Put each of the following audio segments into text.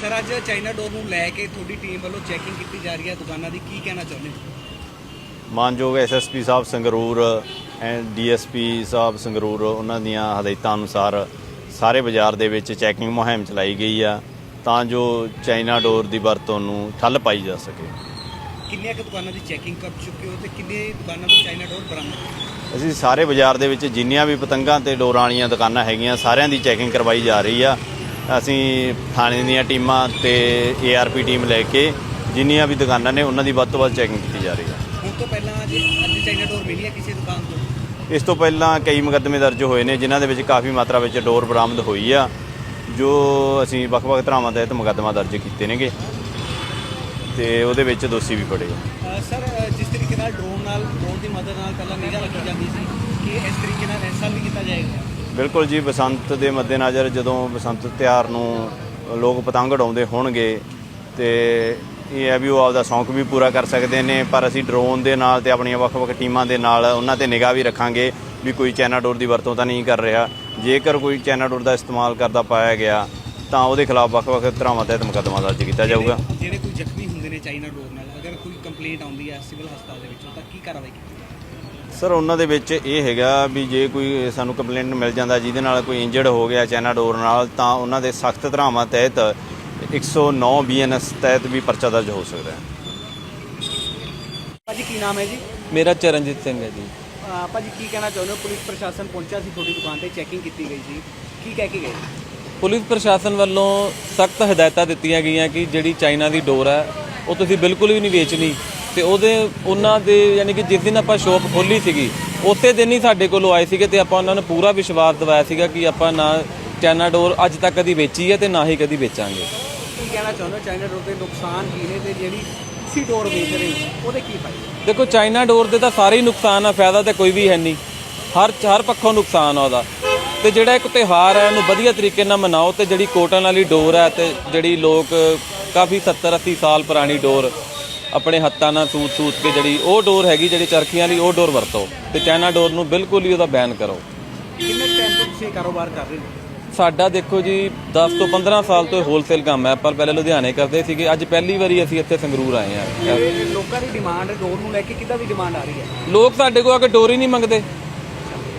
Sir ਅੱਜ China ਡੋਰ ਨੂੰ ਲੈ ਕੇ ਤੁਹਾਡੀ ਟੀਮ ਵੱਲੋਂ ਚੈਕਿੰਗ ਕੀਤੀ ਜਾ ਰਹੀ ਹੈ। ਦੁਕਾਨਾਂ ਦੀ ਕੀ ਕਹਿਣਾ ਚਾਹੁੰਦੇ ਹੋ? ਮਾਨਯੋਗ SSP sahib Sangrur and DSP sahib Sangrur ਉਹਨਾਂ ਦੀਆਂ ਹਦਾਇਤਾਂ ਅਨੁਸਾਰ ਸਾਰੇ ਬਾਜ਼ਾਰ ਦੇ ਵਿੱਚ ਚੈਕਿੰਗ ਮੁਹਿੰਮ ਚਲਾਈ ਗਈ ਆ ਤਾਂ ਜੋ ਚਾਈਨਾ ਡੋਰ ਦੀ ਵਰਤੋਂ ਨੂੰ ਠੱਲ ਪਾਈ ਜਾ ਸਕੇ। ਕਿੰਨੀਆਂ ਕੁ ਦੁਕਾਨਾਂ ਦੀ ਚੈਕਿੰਗ ਕਰ ਚੁੱਕੇ ਹੋ ਤੇ ਕਿੰਨੇ ਦੁਕਾਨਾਂ ਤੋਂ ਚਾਈਨਾ ਡੋਰ ਬਰਾਮਦ? ਅਸੀਂ ਸਾਰੇ ਬਾਜ਼ਾਰ ਦੇ ਵਿੱਚ ਜਿੰਨੀਆਂ ਵੀ ਪਤੰਗਾਂ ਤੇ ਡੋਰਾਂ ਵਾਲੀਆਂ ਦੁਕਾਨਾਂ ਹੈਗੀਆਂ ਸਾਰਿਆਂ ਦੀ ਚੈਕਿੰਗ ਕਰਵਾਈ ਜਾ ਰਹੀ ਆ। ਅਸੀਂ ਥਾਣੇ ਦੀਆਂ ਟੀਮਾਂ ਤੇ ਏਆਰਪੀ ਟੀਮ ਲੈ ਕੇ ਜਿੰਨੀਆਂ ਵੀ ਦੁਕਾਨਾਂ ਨੇ ਉਹਨਾਂ ਦੀ ਵੱਧ ਤੋਂ ਵੱਧ ਚੈਕਿੰਗ ਕੀਤੀ ਜਾ ਰਹੀ ਆ ਹੁਣ ਤੋਂ ਪਹਿਲਾਂ ਅੱਜ ਅੱਜ ਚਾਈਨਾ ਡੋਰ ਮਿਲੀ ਹੈ ਕਿਸੇ ਦੁਕਾਨ ਤੋਂ? ਇਸ ਤੋਂ ਪਹਿਲਾਂ ਕਈ ਮੁਕੱਦਮੇ ਦਰਜ ਹੋਏ ਨੇ ਜਿਨ੍ਹਾਂ ਦੇ ਵਿੱਚ ਕਾਫੀ ਮਾਤਰਾ ਵਿੱਚ ਡੋਰ ਬਰਾਮਦ ਹੋਈ ਆ ਜੋ ਅਸੀਂ ਵੱਖ-ਵੱਖ ਧਾਰਾਵਾਂ ਤਹਿਤ ਮੁਕੱਦਮਾ ਦਰਜ ਕੀਤੇ ਨੇਗੇ। ਤੇ ਉਹਦੇ ਵਿੱਚ ਦੋਸ਼ੀ ਵੀ ਫੜੇ ਆ। ਸਰ ਜਿਸ ਤਰੀਕੇ ਨਾਲ ਡਰੋਨ ਨਾਲ ਡਰੋਨ ਦੀ ਮਦਦ ਨਾਲ ਪਹਿਲਾਂ ਨਿਗਾਹ ਰੱਖੀ ਜਾਂਦੀ ਸੀ ਕਿ ਇਸ ਤਰੀਕੇ ਨਾਲ ਇਸ ਸਾਲ ਵੀ ਕੀਤਾ ਜਾਏਗਾ? ਬਿਲਕੁਲ ਜੀ ਬਸੰਤ ਦੇ ਮੱਦੇਨਜ਼ਰ ਜਦੋਂ ਬਸੰਤ ਤਿਉਹਾਰ ਨੂੰ ਲੋਕ ਪਤੰਗ ਉਡਾਉਂਦੇ ਹੋਣਗੇ ਤੇ ਇਹ ਹੈ ਵੀ ਉਹ ਆਪਦਾ ਸ਼ੌਂਕ ਵੀ ਪੂਰਾ ਕਰ ਸਕਦੇ ਨੇ ਪਰ ਅਸੀਂ ਡਰੋਨ ਦੇ ਨਾਲ ਤੇ ਆਪਣੀਆਂ ਵੱਖ-ਵੱਖ ਟੀਮਾਂ ਦੇ ਨਾਲ ਉਹਨਾਂ ਤੇ ਨਿਗਾਹ ਵੀ ਰੱਖਾਂਗੇ ਵੀ ਕੋਈ ਚਾਈਨਾ ਡੋਰ ਦੀ ਵਰਤੋਂ ਤਾਂ ਨਹੀਂ ਕਰ ਰਿਹਾ। ਜੇਕਰ ਕੋਈ ਚਾਈਨਾ ਡੋਰ ਦਾ ਇਸਤੇਮਾਲ ਕਰਦਾ ਪਾਇਆ ਗਿਆ ਤਾਂ ਉਹਦੇ ਖਿਲਾਫ ਵੱਖ-ਵੱਖ ਧਾਰਾਵਾਂ ਤਹਿਤ ਮੁਕੱਦਮਾ ਦਰਜ ਕੀਤਾ ਜਾਊਗਾ। ਜਿਹੜੇ- ਕੋਈ ਜ਼ਖਮੀ ਹੁੰਦੇ ਨੇ ਚਾਈਨਾ ਡੋਰ ਨਾਲ ਅਗਰ ਕੋਈ ਕੰਪਲੇਂਟ ਆਉਂਦੀ ਹੈ ਸਿਵਲ ਹਸਪਤਾਲ ਦੇ ਵਿੱਚੋਂ ਤਾਂ ਕੀ ਕਾਰਵਾਈ ਕੀਤੀ? ਸਰ ਉਹਨਾਂ ਦੇ ਵਿੱਚ ਇਹ ਹੈਗਾ ਵੀ ਜੇ ਕੋਈ ਸਾਨੂੰ ਕੰਪਲੇਂਟ ਮਿਲ ਜਾਂਦਾ ਜਿਹਦੇ ਨਾਲ ਕੋਈ ਇੰਜਰਡ ਹੋ ਗਿਆ ਚਾਈਨਾ ਡੋਰ ਨਾਲ ਤਾਂ ਉਹਨਾਂ ਦੇ ਸਖਤ ਧਾਰਾਵਾਂ ਤਹਿਤ 109 ਬੀਐਨਐਸ ਤਹਿਤ ਵੀ ਪਰਚਾ ਦਰਜ ਹੋ ਸਕਦਾ ਹੈ। ਭਾਜੀ ਕੀ ਨਾਮ ਹੈ ਜੀ? ਮੇਰਾ ਚਰਨਜੀਤ ਸਿੰਘ ਹੈ ਜੀ। ਅ, ਭਾਜੀ ਕੀ ਕਹਿਣਾ ਚਾਹੁੰਦੇ ਹੋ? ਪੁਲਿਸ ਪ੍ਰਸ਼ਾਸਨ ਪਹੁੰਚਿਆ ਸੀ ਤੁਹਾਡੀ ਦੁਕਾਨ ਤੇ ਚੈਕਿੰਗ ਕੀਤੀ ਗਈ ਸੀ। ਕੀ ਕਹਿ ਕੇ ਗਏ? ਪੁਲਿਸ ਪ੍ਰਸ਼ਾਸਨ ਵੱਲੋਂ ਸਖਤ ਹਦਾਇਤਾਂ ਦਿੱਤੀਆਂ ਗਈਆਂ ਕਿ ਜਿਹੜੀ ਚਾਈਨਾ ਦੀ ਡੋਰ ਹੈ ਉਹ ਤੁਸੀਂ ਬਿਲਕੁਲ ਵੀ ਨਹੀਂ ਵੇਚਣੀ। ਤੇ ਉਹਦੇ ਉਹਨਾਂ ਦੇ ਯਾਨੀ ਕਿ ਜਿਸ ਦਿਨ ਆਪਾਂ ਸ਼ੋਪ ਖੋਲੀ ਸੀਗੀ ਉਸੇ ਦਿਨ ਹੀ ਸਾਡੇ ਕੋਲ ਆਏ ਸੀਗੇ ਤੇ ਆਪਾਂ ਉਹਨਾਂ ਨੂੰ ਪੂਰਾ ਵਿਸ਼ਵਾਸ ਦਿਵਾਇਆ ਸੀਗਾ ਕਿ ਆਪਾਂ ਨਾ ਚਾਈਨਾ ਡੋਰ ਅੱਜ ਤੱਕ ਕਦੀ ਵੇਚੀ ਹੈ ਤੇ ਨਾ ਹੀ ਕਦੀ ਵੇਚਾਂਗੇ। ਕੀ ਕਹਿਣਾ ਚਾਹੁੰਦੇ ਚਾਈਨਾ ਡੋਰ ਦੇ ਨੁਕਸਾਨ ਕੀ ਨੇ ਤੇ ਜਿਹੜੀ ਤੁਸੀਂ ਡੋਰ ਵੇਚ ਰਹੇ ਹੋ ਉਹਦੇ ਕੀ ਫਾਇਦੇ? ਦੇਖੋ ਚਾਈਨਾ ਡੋਰ ਦੇ ਤਾਂ ਸਾਰੇ ਹੀ ਨੁਕਸਾਨ ਆ ਫਾਇਦਾ ਤਾਂ ਕੋਈ ਵੀ ਹੈ ਨਹੀਂ। ਹਰ ਹਰ ਪੱਖੋਂ ਨੁਕਸਾਨ ਆ ਉਹਦਾ। ਤੇ ਜਿਹੜਾ ਇੱਕ ਤਿਉਹਾਰ ਹੈ ਇਹਨੂੰ ਵਧੀਆ ਤਰੀਕੇ ਨਾਲ ਮਨਾਓ ਤੇ ਜਿਹੜੀ ਕੋਟਨ ਵਾਲੀ ਡੋਰ ਹੈ ਤੇ ਜਿਹੜੀ ਲੋਕ ਕਾਫੀ 70 80 ਸਾਲ ਪੁਰਾਣੀ ਡੋਰ ਆਪਣੇ ਹੱਥਾਂ ਨਾਲ ਸੂਤ ਸੂਤ ਕੇ ਜਿਹੜੀ ਉਹ ਡੋਰ ਹੈਗੀ ਜਿਹੜੀ ਚਰਖੀਆਂ ਵਾਲੀ ਉਹ ਡੋਰ ਵਰਤੋ ਤੇ ਚਾਈਨਾ ਡੋਰ ਨੂੰ ਬਿਲਕੁਲ ਹੀ ਉਹਦਾ ਬੈਨ ਕਰੋ। ਕਿੰਨੇ ਟਾਈਮ ਤੋਂ ਤੁਸੀਂ ਕਾਰੋਬਾਰ ਕਰ ਰਹੇ ਹੋ? ਸਾਡਾ ਦੇਖੋ ਜੀ 10 ਤੋਂ 15 ਸਾਲ ਤੋਂ ਹੋਲਸੇਲ ਕੰਮ ਹੈ ਪਰ ਪਹਿਲੇ ਲੁਧਿਆਣੇ ਕਰਦੇ ਸੀਗੇ ਅੱਜ ਪਹਿਲੀ ਵਾਰੀ ਅਸੀਂ ਇੱਥੇ ਸੰਗਰੂਰ ਆਏ ਤੇ ਲੋਕਾਂ ਦੀ ਡਿਮਾਂਡ ਡੋਰ ਨੂੰ ਲੈ ਕੇ ਕਿੱਦਾਂ ਦੀ ਡਿਮਾਂਡ ਆ ਰਹੀ ਹੈ? ਲੋਕ ਸਾਡੇ ਕੋਲ ਆ ਕੇ ਡੋਰ ਹੀ ਨਹੀਂ ਮੰਗਦੇ।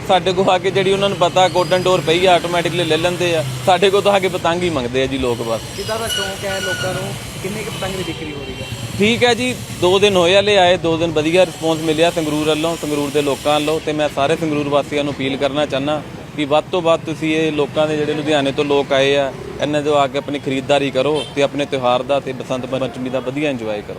ਸਾਡੇ ਕੋਲ ਆ ਕੇ ਜਿਹੜੀ ਉਹਨਾਂ ਨੂੰ ਪਤਾ ਕੋਟਨ ਡੋਰ ਪਈ ਆ ਆਟੋਮੈਟਿਕਲੀ ਲੈ ਲੈਂਦੇ ਆ। ਸਾਡੇ ਕੋਲ ਤਾਂ ਆ ਕੇ ਪਤੰਗ ਹੀ ਮੰਗਦੇ ਆ ਜੀ ਲੋਕ ਬਸ। ਕਿੱਦਾਂ ਦਾ ਸ਼ੌਂਕ ਹੈ ਲੋਕਾਂ ਨੂੰ? ਕਿੰਨੇ ਕੁ ਪਤੰਗ ਦੀ ਵਿਕਰੀ ਹੋ ਰਹੀ ਹੈ? ਠੀਕ ਹੈ ਜੀ 2 ਦਿਨ ਹੋਏ ਹਲੇ ਆਏ 2 ਦਿਨ ਵਧੀਆ ਰਿਸਪੌਂਸ ਮਿਲਿਆ ਸੰਗਰੂਰ ਵੱਲੋਂ ਸੰਗਰੂਰ ਦੇ ਲੋਕਾਂ ਵੱਲੋਂ ਤੇ ਮੈਂ ਸਾਰੇ ਸੰਗਰੂਰ ਵਾਸੀਆਂ ਨੂੰ ਅਪੀਲ ਕਰਨਾ ਚਾਹਨਾ ਕਿ ਵੱਧ ਤੋਂ ਵੱਧ ਤੁਸੀਂ ਇਹ ਲੋਕਾਂ ਦੇ ਜਿਹੜੇ ਲੁਧਿਆਣੇ ਤੋਂ ਲੋਕ ਆਏ ਆ ਇਹਨਾਂ ਤੋਂ ਆ ਕੇ ਆਪਣੀ ਖਰੀਦਦਾਰੀ ਕਰੋ ਤੇ ਆਪਣੇ ਤਿਉਹਾਰ ਦਾ ਤੇ ਬਸੰਤ ਪੰਚਮੀ ਦਾ ਵਧੀਆ ਇੰਜੋਏ ਕਰੋ।